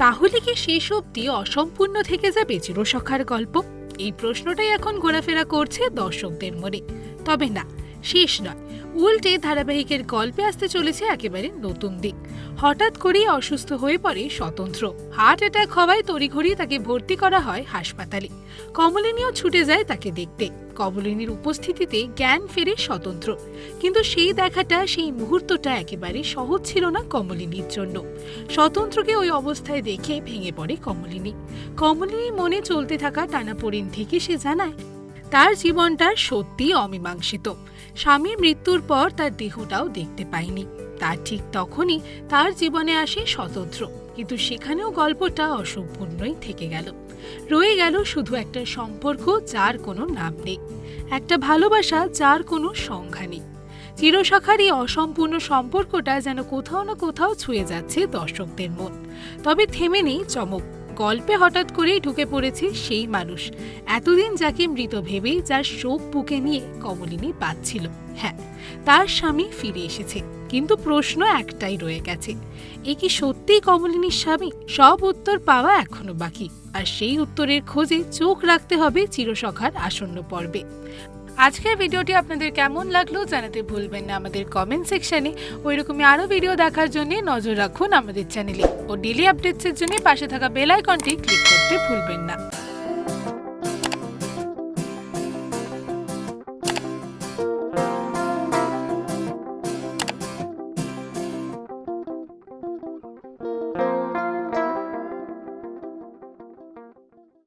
তাহলে কি শেষ অবধি অসম্পূর্ণ থেকে যাবে চিরসখার গল্প? এই প্রশ্নটাই এখন ঘোরাফেরা করছে দর্শকদের মনে। তবে না, শেষ নয়। উল্টে ধারাবাহিকের গল্পে আসতে চলেছে একেবারে নতুন দিক। হঠাৎ করেই অসুস্থ হয়ে পড়ে স্বতন্ত্র। হার্ট অ্যাটাক হওয়ায় তড়িঘড়ি তাকে ভর্তি করা হয় হাসপাতালে। কমলিনীও ছুটে যায় তাকে দেখতে। কমলিনীর উপস্থিতিতে জ্ঞান ফেরে স্বতন্ত্র। কিন্তু সেই দেখাটা, সেই মুহূর্তটা একেবারে সহজ ছিল না কমলিনীর জন্য। স্বতন্ত্রকে ওই অবস্থায় দেখে ভেঙে পড়ে কমলিনী। কমলিনীর মনে চলতে থাকা টানাপোড়েন থেকে সে জানায়, তার জীবনটা সত্যি অমীমাংসিত। স্বামীর মৃত্যুর পর তার দেহটাও দেখতে পায়নি তার ঠিক তখনই তার জীবনে আসে স্বতন্ত্র। কিন্তু সেখানেও গল্পটা অসম্পূর্ণই থেকে গেল। রয়ে গেল শুধু একটা সম্পর্ক যার কোনো নাম নেই। একটা ভালোবাসা যার কোনো সংখ্যা নেই। চিরসখার এই অসম্পূর্ণ সম্পর্কটা যেন কোথাও না কোথাও ছুঁয়ে যাচ্ছে দর্শকদের মন। তবে থেমে নেই চমক। গল্পে হঠাৎ করেই ঢুকে পড়েছে সেই মানুষ। এতদিন যাকে মৃত ভেবেই যার শোক বুকে নিয়ে কমলিনী পাচ্ছিল হ্যাঁ তার স্বামী ফিরে এসেছে, কিন্তু প্রশ্ন একটাই রয়ে গেছে। এ কি সত্যিই কমলিনীর স্বামী? সব উত্তর পাওয়া এখনও বাকি। আর সেই উত্তরের খোঁজে চোখ রাখতে হবে চিরসখার আসন্ন পর্বে। আজকের ভিডিওটি আপনাদের কেমন লাগল জানাতে ভুলবেন না আমাদের কমেন্ট সেকশানে ওই রকমই আরও ভিডিও দেখার জন্য নজর রাখুন আমাদের চ্যানেলে ও ডেলি আপডেটসের জন্য পাশে থাকা বেল আইকনটি ক্লিক করতে ভুলবেন না।